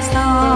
Stop.